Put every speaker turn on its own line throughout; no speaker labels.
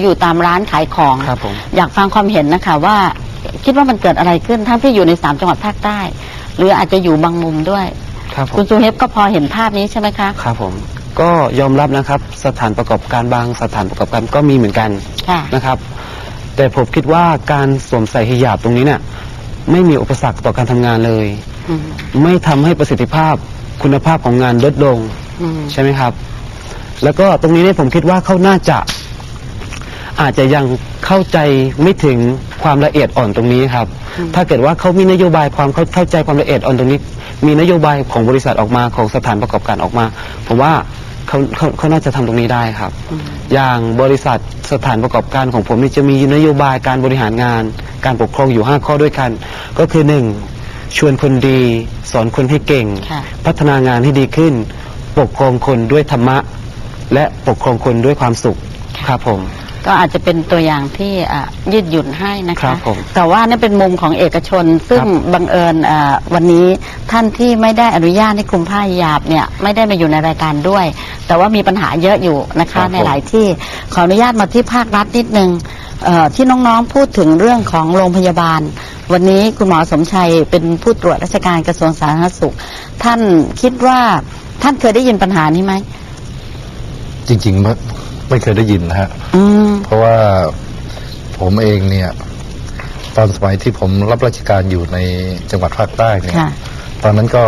อยู่ตามร้านขายของ
ครับผม
อยากฟังความเห็นนะคะว่าคิดว่ามันเกิดอะไรขึ้นทั้งที่อยู่ในสามจังหวัดภาคใต้ หรืออาจจะอยู่บางมุมด้วย
ครับผ
คุณ
ม
ซูเฮฟก็พอเห็นภาพนี้ใช่ไหมคะ
ครับผม ก็ยอมรับนะครับ สถานประกอบการบางสถานประกอบการก็มีเหมือนกัน
ค่ะ
นะครับ แต่ผมคิดว่าการสวมใส่ฮิญาบตรงนี้เนี่ยไม่มีอุปสรรคต่อการทำงานเลย
อืม
ไม่ทำให้ประสิทธิภาพคุณภาพของงานลดลง
อืม
ใช่ไหมครับ แล้วก็ตรงนี้เนี่ยผมคิดว่าเขาน่าจะ อาจจะยังเข้าใจไม่ถึงความละเอียดอ่อนตรงนี้ครับ ถ้าเกิดว่าเขามีนโยบายความเข้าเข้าใจความละเอียดอ่อนตรงนี้ มีนโยบายของบริษัทออกมาของสถานประกอบการออกมา ผมว่าเขาเขาเขาน่าจะทำตรงนี้ได้ครับ
อืม
อย่างบริษัทสถานประกอบการของผมนี่จะมีนโยบายการบริหารงาน การปกครองอยู่ 5 ข้อด้วยกัน ก็คือหนึ่งชวนคนดี สอนคนให้เก่ง
ค่ะ
พัฒนางานให้ดีขึ้น ปกครองคนด้วยธรรมะ และปกครองคนด้วยความสุขครับผม
ก็อาจจะเป็นตัวอย่างที่อะยืดหยุ่นให้นะ
ครั
คะ
บผม
แต่ว่านี่เป็นมุมของเอกชน ซึ่ง
ครับ
บังเอิญอะวันนี้ท่านที่ไม่ได้อนุญาตให้คลุมผ้าฮิญาบเนี่ยไม่ได้มาอยู่ในรายการด้วย แต่ว่ามีปัญหาเยอะอยู่นะคะในหลายที่ขออนุญาตมาที่ภาครัฐนิดนึงเอ่อที่น้องๆพูดถึงเรื่องของโรงพยาบาล วันนี้คุณหมอสมชัยเป็นผู้ตรวจราชการกระทรวงสาธารณสุข ท่านคิดว่าท่านเคยได้ยินปัญหานี้ไหม
จริงๆไม่ไม่เคยได้ยินนะฮะ
อืม
เพราะว่าผมเองเนี่ย ตอนสมัยที่ผมรับราชการอยู่ในจังหวัดภาคใต้เนี่ย
ค่ะ
ตอนนั้นก็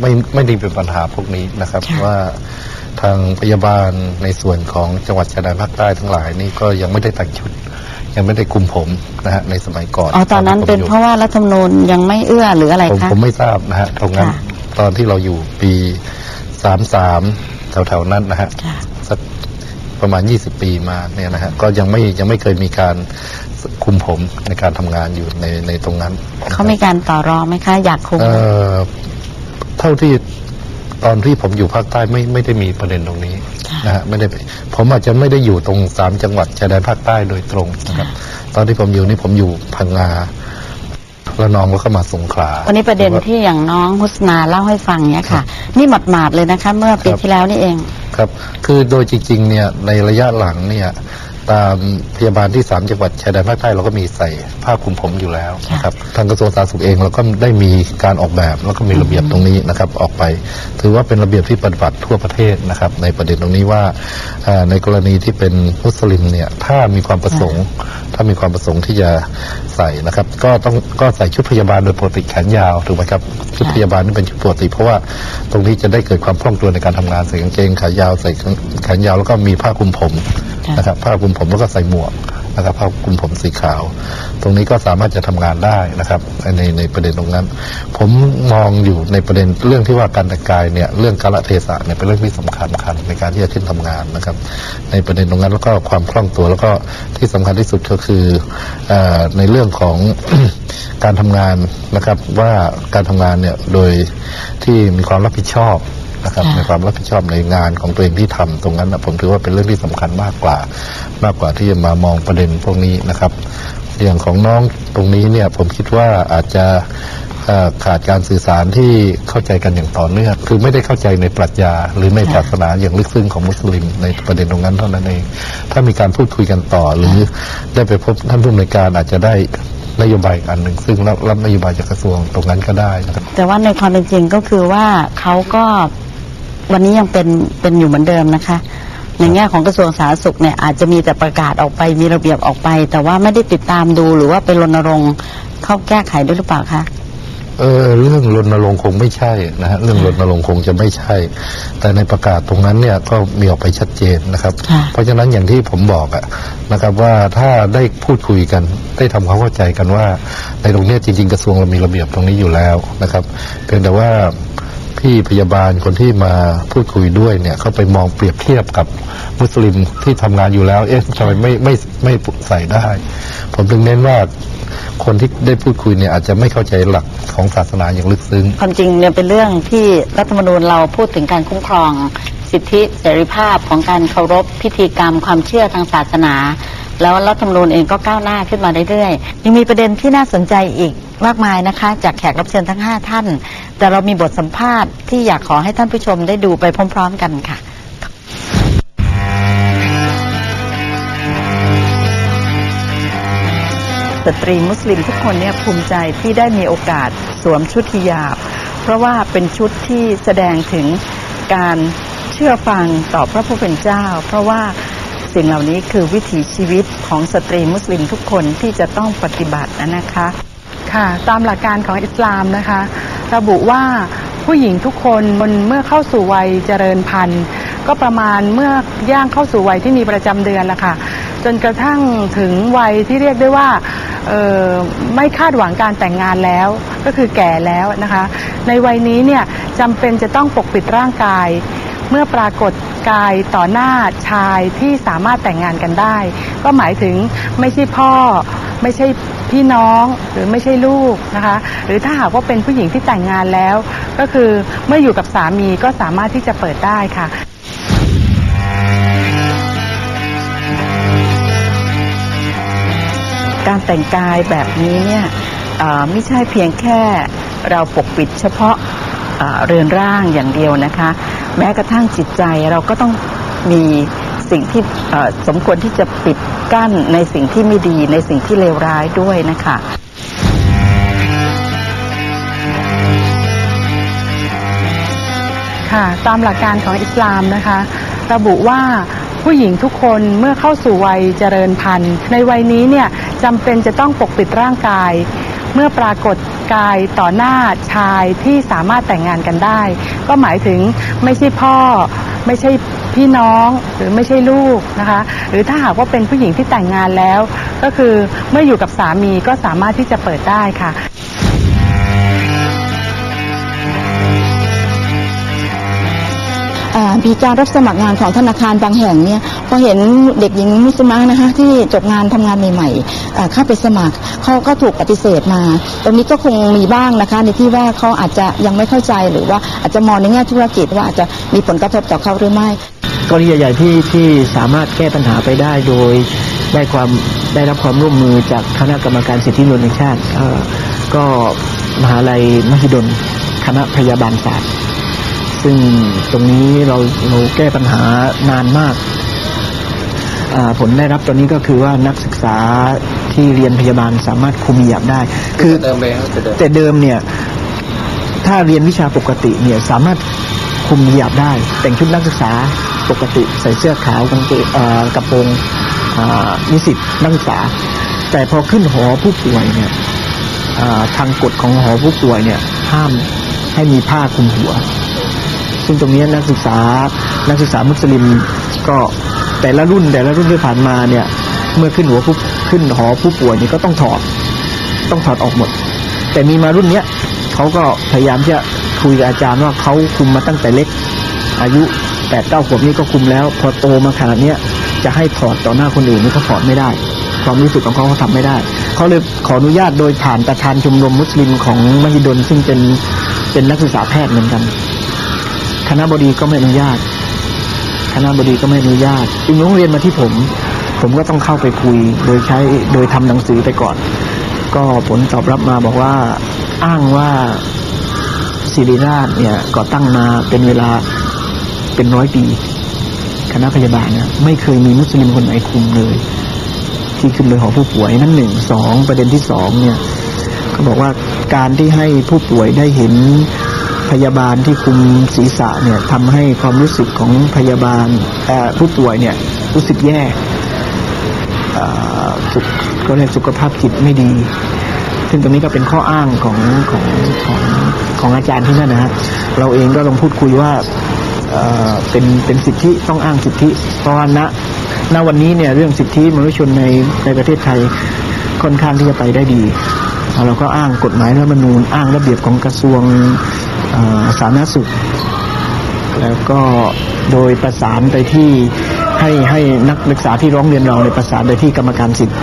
ไม่ไม่ได้เป็นปัญหาพวกนี้นะครับ
ค่ะ
ว่าทางพยาบาลในส่วนของจังหวัดชายแดนภาคใต้ทั้งหลายนี่ก็ยังไม่ได้แต่งชุด ยังไม่ได้คุมผมนะฮะในสมัยก่อน
อ๋อตอนนั้น
ที่ผม
เป็น
อยู่
เพราะว่ารัฐธรรมนูญยังไม่เอื้อหรืออะไร
ผม
คะ
ผมไม่ทราบนะฮะตรงนั้น
ค่ะ
ตอนที่เราอยู่ปีสามสามแถวๆนั้นนะฮะ
ค่ะ
สัก ประมาณ 20 ปีมาเนี่ยนะฮะก็ยังไม่ยังไม่เคยมีการคุมผมในการทำงานอยู่ในในตรงนั้น
เขามีการต่อรองไหมคะ อยากคุม
เอ่อเท่าที่ตอนที่ผมอยู่ภาคใต้ไม่ไม่ได้มีประเด็นตรงนี้
ค่ะ
นะฮะไม่ได้ไปผมอาจจะไม่ได้อยู่ตรงสามจังหวัดชายแดนภาคใต้โดยตรงนะครับตอนที่ผมอยู่นี่ผมอยู่พังงาแล้วน้องแล้วก็มาสงขลา
วันนี้ประเด็นที่อย่างน้องฮุสนาเล่าให้ฟังเนี่ยค่ะ นี่หมาดๆเลยนะคะ เมื่อปี
ครับ
ที่แล้วนี่เอง
ครับ คือโดยจริงๆเนี่ยในระยะหลังเนี่ย ตามพยาบาลที่สามจังหวัดชายแดนภาคใต้เราก็มีใส่ผ้าคลุมผมอยู่แล้วนะครับทางกระทรวงสาธารณสุขเองเราก็ได้มีการออกแบบแล้วก็มีระเบียบตรงนี้นะครับออกไป ถือว่าเป็นระเบียบที่ปฏิบัติทั่วประเทศนะครับ ในประเด็นตรงนี้ว่าเอ่อในกรณีที่เป็นมุสลิมเนี่ยถ้ามีความประสงค์ ถ้ามีความประสงค์ที่จะใส่นะครับ ก็ต้องก็ใส่ชุดพยาบาลโดยปกติแขนยาวถูกไหมครับชุดพยาบาลนี่เป็นชุดปกติ เพราะว่าตรงนี้จะได้เกิดความคล่องตัวในการทำงานใส่กางเกงขายาวใส่แขนยาวแล้วก็มีผ้าคลุมผม
ค่ะ
นะครับผ้าคลุมผมแล้วก็ใส่หมวกนะครับผ้าคลุมผมสีขาว ตรงนี้ก็สามารถจะทำงานได้นะครับ ในในประเด็นตรงนั้น ผมมองอยู่ในประเด็นเรื่องที่ว่าการแต่งกายเนี่ยเรื่องกาลเทศะเนี่ยเป็นเรื่องที่สำคัญคัญในการที่จะขึ้นทำงานนะครับ ในประเด็นตรงนั้นแล้วก็ความคล่องตัวแล้วก็ที่สำคัญที่สุดก็คือออในเรื่องของการทำงานนะครับว่าการทำงานเนี่ยโดยที่มีความรับผิดชอบ นะครับ
ค่ะ
ในความรับผิดชอบในงานของตัวเองที่ทำตรงนั้นนะผมถือว่าเป็นเรื่องที่สำคัญมากกว่า มากกว่าที่จะมามองประเด็นพวกนี้นะครับ อย่างของน้องตรงนี้เนี่ยผมคิดว่าอาจจะเอ่อขาดการสื่อสารที่เข้าใจกันอย่างต่อเนื่อง คือไม่ได้เข้าใจในปรัชญาหรือใน
ค่ะ
ศาสนาอย่างลึกซึ้งของมุสลิมในประเด็นตรงนั้นเท่านั้นเอง ถ้ามีการพูดคุยกันต่อ หรือได้ไปพบท่านผู้อำนวยการอาจจะได้นโยบายอีกอันหนึ่งซึ่งรับรับนโยบายจากกระทรวงตรงนั้นก็ได้นะครับ
แต่ว่าในความเป็นจริงก็คือว่าเขาก็ วันนี้ยังเป็นเป็นอยู่เหมือนเดิมนะคะ ในแง่ของกระทรวงสาธารณสุขเนี่ยอาจจะมีแต่ประกาศออกไปมีระเบียบออกไป แต่ว่าไม่ได้ติดตามดูหรือว่าไปรณรงค์เข้าแก้ไขด้วยหรือเปล่าคะ
เออเรื่องรณรงค์คงไม่ใช่นะฮะเรื่องรณรงค์คงจะไม่ใช่ แต่ในประกาศตรงนั้นเนี่ยก็มีออกไปชัดเจนนะครับ
ค่ะ
เพราะฉะนั้นอย่างที่ผมบอกอะนะครับว่าถ้าได้พูดคุยกันได้ทำความเข้าใจกันว่า ในตรงเนี้ยจริง ๆ กระทรวงเรามีระเบียบตรงนี้อยู่แล้วนะครับ เพียงแต่ว่า พี่พยาบาลคนที่มาพูดคุยด้วยเนี่ยเขาไปมองเปรียบเทียบกับมุสลิมที่ทำงานอยู่แล้ว เอ๊ะทำไมไม่ไม่ไม่ใส่ได้ ผมถึงเน้นว่าคนที่ได้พูดคุยเนี่ยอาจจะไม่เข้าใจหลักของศาสนาอย่างลึกซึ้ง
ความจริงเนี่ยเป็นเรื่องที่รัฐธรรมนูญเราพูดถึงการคุ้มครอง สิทธิเสรีภาพของการเคารพพิธีกรรมความเชื่อทางศาสนา แล้วรัฐธรรมนูญเองก็ก้าวหน้าขึ้นมาเรื่อยๆยังมีประเด็นที่น่าสนใจอีกมากมายนะคะ จากแขกรับเชิญทั้ง 5 ท่าน แต่เรามีบทสัมภาษณ์ที่อยากขอให้ท่านผู้ชมได้ดูไปพร้อม ๆ กันค่ะส
ตรีมุสลิมทุกคนเนี่ยภูมิใจที่ได้มีโอกาสสวมชุดฮิญาบ เพราะว่าเป็นชุดที่แสดงถึงการเชื่อฟังต่อพระผู้เป็นเจ้า เพราะว่า สิ่งเหล่านี้คือวิถีชีวิตของสตรีมุสลิมทุกคนที่จะต้องปฏิบัตินะคะ
ค่ะตามหลักการของอิสลามนะคะ ระบุว่าผู้หญิงทุกคนเมื่อเข้าสู่วัยเจริญพันธุ์ก็ประมาณเมื่อย่างเข้าสู่วัยที่มีประจำเดือนละค่ะ จนกระทั่งถึงวัยที่เรียกได้ว่าไม่คาดหวังการแต่งงานแล้ว ก็คือแก่แล้วนะคะ ในวัยนี้เนี่ยจำเป็นจะต้องปกปิดร่างกาย เมื่อปรากฏกายต่อหน้าชายที่สามารถแต่งงานกันได้ ก็หมายถึงไม่ใช่พ่อ ไม่ใช่พี่น้องหรือไม่ใช่ลูกนะคะ หรือถ้าหากว่าเป็นผู้หญิงที่แต่งงานแล้ว ก็คือเมื่ออยู่กับสามีก็สามารถที่จะเปิดได้ค่ะ
การแต่งกายแบบนี้เนี่ยไม่ใช่เพียงแค่เราปกปิดเฉพาะ เรือนร่างอย่างเดียวนะคะ แม้กระทั่งจิตใจเราก็ต้องมีสิ่งที่สมควรที่จะปิดกั้นในสิ่งที่ไม่ดีในสิ่งที่เลวร้ายด้วยนะคะ
ค่ะตามหลักการของอิสลามนะคะ ระบุว่าผู้หญิงทุกคนเมื่อเข้าสู่วัยเจริญพันธุ์ ในวัยนี้เนี่ยจำเป็นจะต้องปกปิดร่างกาย เมื่อปรากฏกายต่อหน้าชายที่สามารถแต่งงานกันได้ ก็หมายถึงไม่ใช่พ่อ ไม่ใช่พี่น้องหรือไม่ใช่ลูกนะคะ หรือถ้าหากว่าเป็นผู้หญิงที่แต่งงานแล้ว ก็คือเมื่ออยู่กับสามีก็สามารถที่จะเปิดได้ค่ะ
มีการรับสมัครงานของธนาคารบางแห่งเนี่ยพอเห็นเด็กหญิงมุสลิมะนะคะที่จบงานทำงานใหม่ๆเข้าไปสมัครเขาก็ถูกปฏิเสธมา ตรงนี้ก็คงมีบ้างนะคะ ในที่ว่าเขาอาจจะยังไม่เข้าใจหรือว่าอาจจะมองในแง่ธุรกิจว่าอาจจะมีผลกระทบต่อเขาหรือไม่
กรณีใหญ่ๆที่ที่สามารถแก้ปัญหาไปได้โดยได้ความได้รับความร่วมมือจากคณะกรรมการสิทธิมนุษยชาติ ก็มหาลัยมหิดลคณะพยาบาลศาสตร์ ซึ่งตรงนี้เราเราแก้ปัญหานานมากอ่าผลได้รับตอนนี้ก็คือว่านักศึกษาที่เรียนพยาบาลสามารถคุมหยาบได้ คือแต่เดิมเนี่ย ถ้าเรียนวิชาปกติเนี่ยสามารถคุมหยาบได้ แต่งชุดนักศึกษาปกติใส่เสื้อขาวกางเกงเอ่อกระโปรงอ่านิสิตนักศึกษา แต่พอขึ้นหอผู้ป่วยเนี่ยอ่าทางกฎของหอผู้ป่วยเนี่ยห้ามให้มีผ้าคลุมหัว ซึ่งตรงนี้นักศึกษานักศึกษามุสลิมก็แต่ละรุ่นแต่ละรุ่นที่ผ่านมาเนี่ยเมื่อขึ้นหัวผู้ขึ้นหอผู้ป่วยเนี่ยก็ต้องถอดต้องถอดออกหมด แต่มีมารุ่นเนี้ยเขาก็พยายามที่จะคุยกับอาจารย์ว่าเขาคุมมาตั้งแต่เล็ก อายุแปดเก้าขวบนี่ก็คุมแล้ว พอโตมาขนาดเนี้ยจะให้ถอดต่อหน้าคนอื่นนี่เขาถอดไม่ได้ ความรู้สึกของเขาเขาทำไม่ได้เขาเลยขออนุญาตโดยผ่านประธานชมรมมุสลิมของมหิดลซึ่งเป็นเป็นนักศึกษาแพทย์เหมือนกัน คณะบดีก็ไม่อนุญาต คณะบดีก็ไม่อนุญาตจึงร้องเรียนมาที่ผม ผมก็ต้องเข้าไปคุย โดยใช้โดยทำหนังสือไปก่อน ก็ผลตอบรับมาบอกว่าอ้างว่าศิริราชเนี่ยก่อตั้งมาเป็นเวลาเป็นร้อยปี คณะพยาบาลเนี่ยไม่เคยมีมุสลิมคนไหนคุมเลย ที่ขึ้นเลยหอผู้ป่วยนั่นหนึ่งสองประเด็นที่สองเนี่ยเขาบอกว่าการที่ให้ผู้ป่วยได้เห็น พยาบาลที่คุมศีรษะเนี่ยทำให้ความรู้สึกของพยาบาลผู้ป่วยเนี่ยรู้สึกแย่สุขก็เรียกสุขภาพจิตไม่ดี ซึ่งตรงนี้ก็เป็นข้ออ้างของของของของอาจารย์ที่นั่นนะฮะเราเองก็ลองพูดคุยว่าเป็นเป็นสิทธิต้องอ้างสิทธิ เพราะว่าณณวันนี้เนี่ยเรื่องสิทธิมนุษยชนในในประเทศไทยค่อนข้างที่จะไปได้ดีเราก็อ้างกฎหมายรัฐมนูญอ้างระเบียบของกระทรวง สาธารณสุข แล้วก็โดยประสานไปที่ให้ให้นักศึกษาที่ร้องเรียนเราในประสานไปที่กรรมการสิทธิ์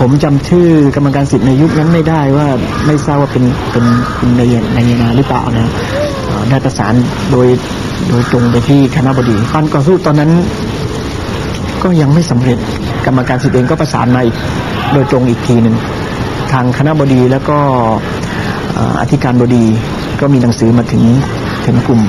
ผมจำชื่อกรรมการสิทธิ์ในยุคนั้นไม่ได้ว่าไม่ทราบว่าเป็นเป็นเป็นในในนาหรือเปล่านะได้ประสานโดยโดยตรงไปที่คณะบดีการก่อสู้ตอนนั้น ก็ยังไม่สำเร็จกรรมการสิทธิ์เองก็ประสานมาอีกโดยตรงอีกทีหนึ่งทางคณะบดีแล้วก็เอ่ออธิการบดี ก็มีหนังสือมาถึงถึงกลุ่ม